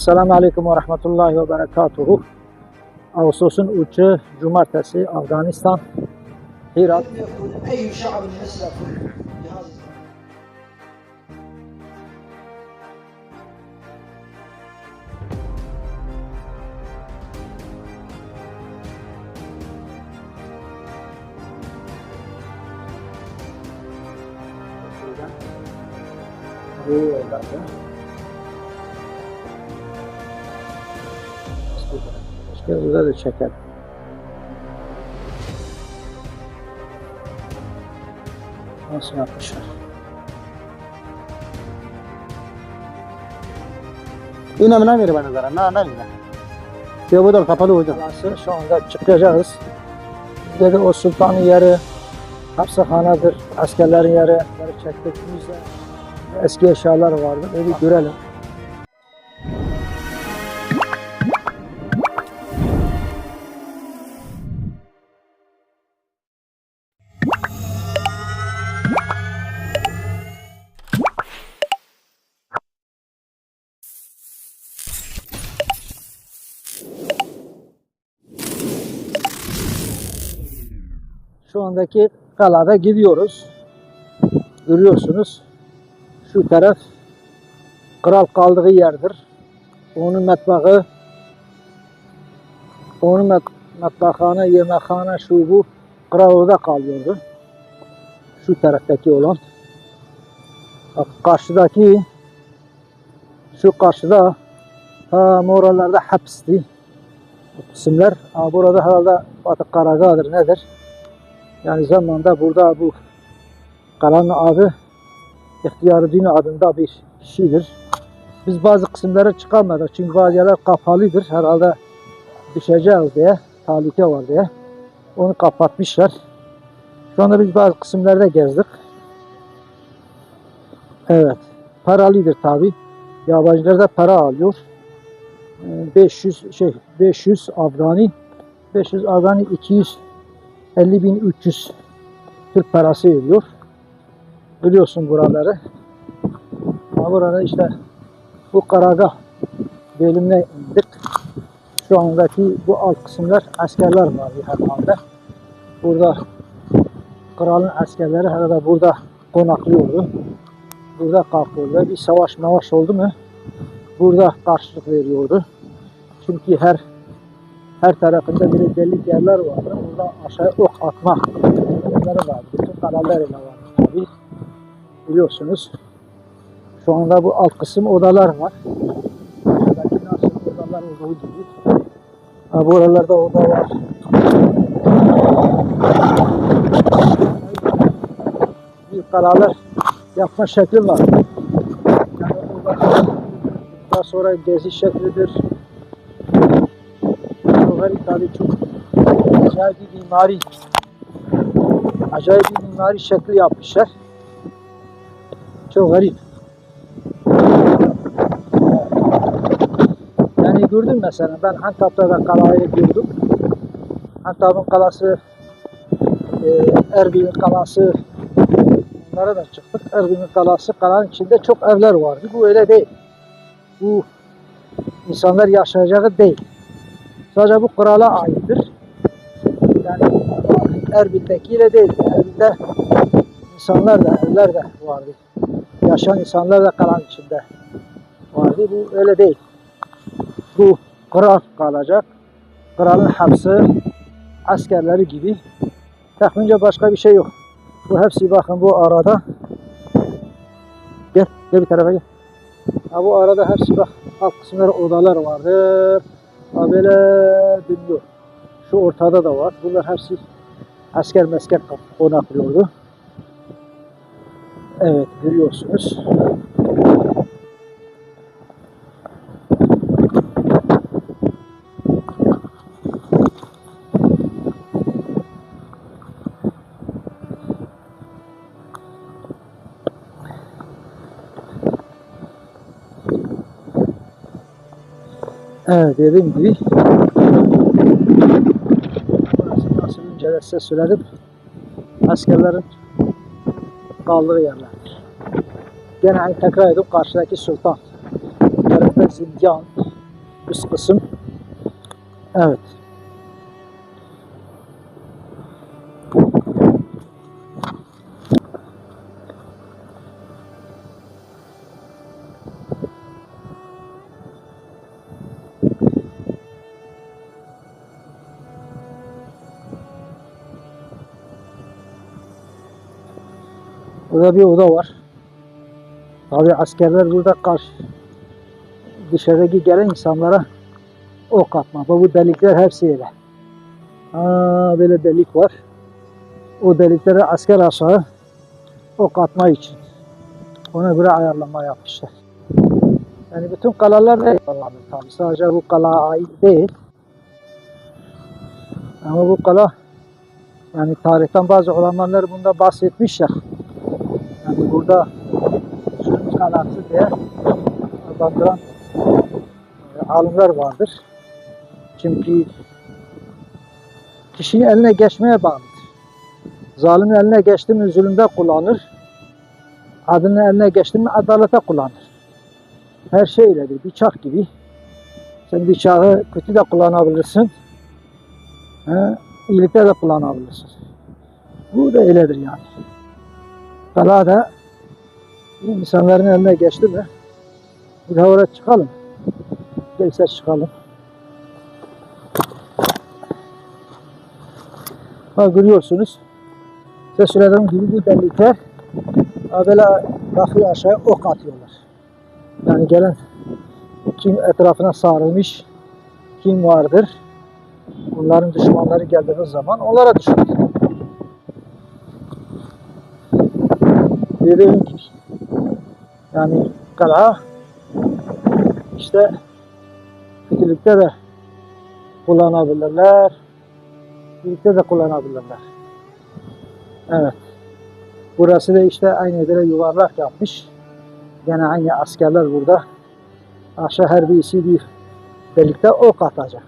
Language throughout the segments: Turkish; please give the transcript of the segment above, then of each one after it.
Selamun Aleyküm ve Rahmetullahi ve Berekatuhu. Ağustos'un uçu Cumartesi Afganistan, Hirat. Bu yollarda Burada da çeker. Nasıl yapmışlar? İnanına verir bana zarar. Ne ne güzel. Ya bu da kapalı. Burası şu anda çıkacağız. Dedi o sultanın yeri, hapsehanedir, askerlerin yeri. Çektik. Eski eşyalar vardı. Öyle görelim. Şu andaki kalada gidiyoruz. Görüyorsunuz. Şu taraf kral kaldığı yerdir. Onun mutfağı onun met mutfakhane, yemekhane, şu bu kral orada kalıyordu. Şu taraftaki olan. Bak karşıdaki şu karşıda ha oralarda hapsti. Kısımlar. Ha, burada herhalde Batı Karagağ'dır nedir? Yani zamanda burada bu kalanın adı İhtiyarüddin adında bir kişidir. Biz bazı kısımlara çıkamadık çünkü bazı yerler kapalıdır. Herhalde düşeceğiz diye, tehlike var diye. Onu kapatmışlar. Şu anda biz bazı kısımlarda gezdik. Evet. Paralıdır tabi. Yabancılar da para alıyor. Ee, 500 şey 500 Afgani 500 Afgani 200 50.300 Türk parası veriyor. Biliyorsun buraları. Ha burada işte bu Karagah bölümüne indik. Şu andaki bu alt kısımlar askerler var herhalde. Burada kralın askerleri herhalde burada konaklıyordu. Burada kalkıyordu. Bir savaş mavaş oldu mu burada karşılık veriyordu. Çünkü her her tarafında bir delik yerler vardı. Orada aşağı ok atma yerleri vardı. Bütün kanallar ile vardı tabii. Biliyorsunuz. Şu anda bu alt kısım odalar var. Buradaki nasıl odalar olduğu gibi. Ha, bu aralarda oda var. Bir karalar yapma şekli var. Yani daha sonra gezi şeklidir. Tabii çok acayip bir mimari acayip bir mimari şekli yapmışlar. Çok garip. Yani gördüm mesela ben Antap'ta da kalayı gördüm. Antap'ın kalası, e, Erbil'in kalası bunlara da çıktık. Erbil'in kalası, kalanın içinde çok evler vardı. Bu öyle değil. Bu insanlar yaşayacağı değil. Sadece bu krala aittir. Yani Erbil'dekiyle değil. Erbil'de insanlar da, evler de vardı. Yaşayan insanlar da kalan içinde vardı. Bu öyle değil. Bu kral kalacak. Kralın hapsi, askerleri gibi. Tahmince başka bir şey yok. Bu hepsi bakın bu arada. Gel, gel bir tarafa gel. Ha bu arada hepsi bak alt kısımlarda odalar vardır. Böyle dönüyor. Şu ortada da var. Bunlar hepsi asker mesker konaklıyordu. Evet görüyorsunuz. Evet dediğim gibi burası nasıl önce size. Askerlerin kaldığı yerlerdir. Gene tekrar ediyorum karşıdaki sultan. Bu tarafta üst kısım. Evet. Burada bir oda var. Tabi askerler burada karşı dışarıdaki gelen insanlara ok atma. Bu delikler hepsi öyle. Aa, böyle delik var. O deliklere asker aşağı ok atma için. Ona göre ayarlama yapmışlar. Yani bütün kalalar da yapılanır tabi. Sadece bu kala ait değil. Ama bu kala yani tarihten bazı olanlar bunda bahsetmişler. Burada Sürüş kalası diye adlandıran e, alimler vardır. Çünkü kişinin eline geçmeye bağlıdır. Zalimin eline geçti mi zulümde kullanır. Adının eline geçti mi adalete kullanır. Her şey öyledir. Bıçak gibi. Sen bıçağı kötü de kullanabilirsin. He, iyilikte de kullanabilirsin. Bu da öyledir yani. Kala da insanların eline geçti mi bir oraya çıkalım. Gelse çıkalım. Bak görüyorsunuz. Size söylediğim gibi bu delikler ha böyle bakıyor aşağıya ok atıyorlar. Yani gelen kim etrafına sarılmış kim vardır onların düşmanları geldiği zaman onlara düşman. Dediğim gibi yani kala işte kötülükte de kullanabilirler. Birlikte de kullanabilirler. Evet. Burası da işte aynı böyle yuvarlak yapmış. Gene aynı askerler burada. Aşağı her birisi bir delikte ok atacak.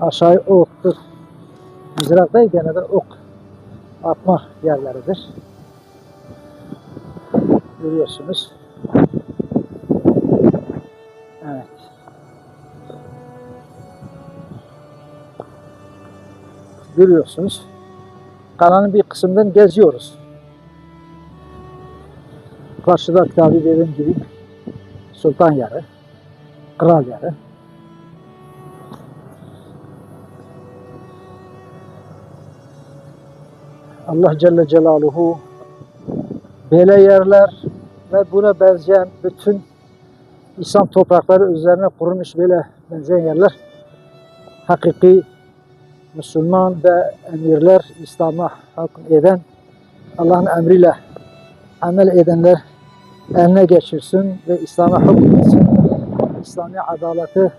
Aşağı oktur. Mızrak değil gene de ok atma yerleridir. Görüyorsunuz. Evet. Görüyorsunuz. Kalanın bir kısmından geziyoruz. Karşıda tabi dediğim gibi sultan yarı, kral yarı. Allah Celle Celaluhu böyle yerler ve buna benzeyen bütün İslam toprakları üzerine kurulmuş böyle benzeyen yerler hakiki Müslüman ve emirler İslam'a hüküm eden Allah'ın emriyle amel edenler eline geçirsin ve İslam'a hükmetsin. İslami adaleti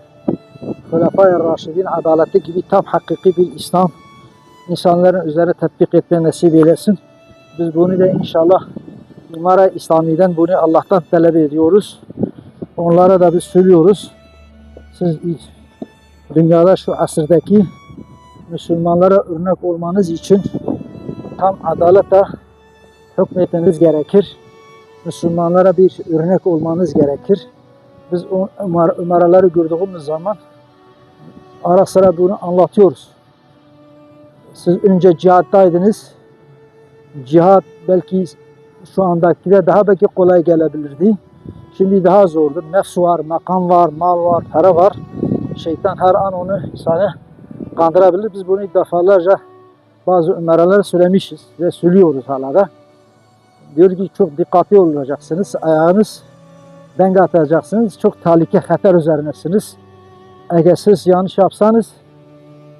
Hulefai Raşidin adaleti gibi tam hakiki bir İslam insanların üzerine tatbik etmeye nasip eylesin. Biz bunu da inşallah İmara İslami'den bunu Allah'tan talep ediyoruz. Onlara da biz söylüyoruz. Siz dünyada şu asırdaki Müslümanlara örnek olmanız için tam adalete hükmetmeniz gerekir. Müslümanlara bir örnek olmanız gerekir. Biz umaraları gördüğümüz zaman ara sıra bunu anlatıyoruz. Siz önce cihattaydınız. Cihat belki şu andakine daha belki kolay gelebilirdi. Şimdi daha zordur. Nefs var, makam var, mal var, para var. Şeytan her an onu sana kandırabilir. Biz bunu defalarca bazı umaralara söylemişiz ve söylüyoruz hala da. Diyor ki çok dikkatli olacaksınız. Ayağınız denk atacaksınız. Çok tehlike, hater üzerinesiniz. Eğer siz yanlış yapsanız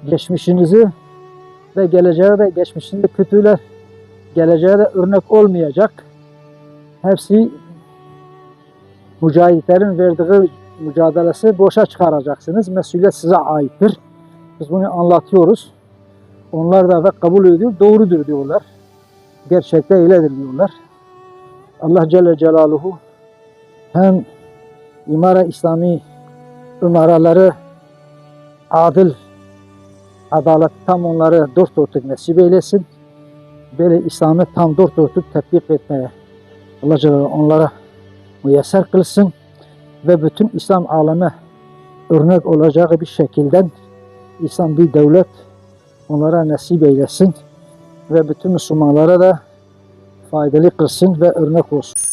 geçmişinizi ve geleceğe de geçmişinde kötüler geleceğe de örnek olmayacak. Hepsi mücahitlerin verdiği mücadelesi boşa çıkaracaksınız. Mesuliyet size aittir. Biz bunu anlatıyoruz. Onlar da ve kabul ediyor. Doğrudur diyorlar. Gerçekte öyledir diyorlar. Allah Celle Celaluhu hem imara İslami umaraları adil adalet tam onları dört dörtlük nasip eylesin. Böyle İslam'ı tam dört dörtlük tatbik etmeye Allah onlara müyesser kılsın ve bütün İslam alemi örnek olacağı bir şekilde İslam bir devlet onlara nasip eylesin ve bütün Müslümanlara da faydalı kılsın ve örnek olsun.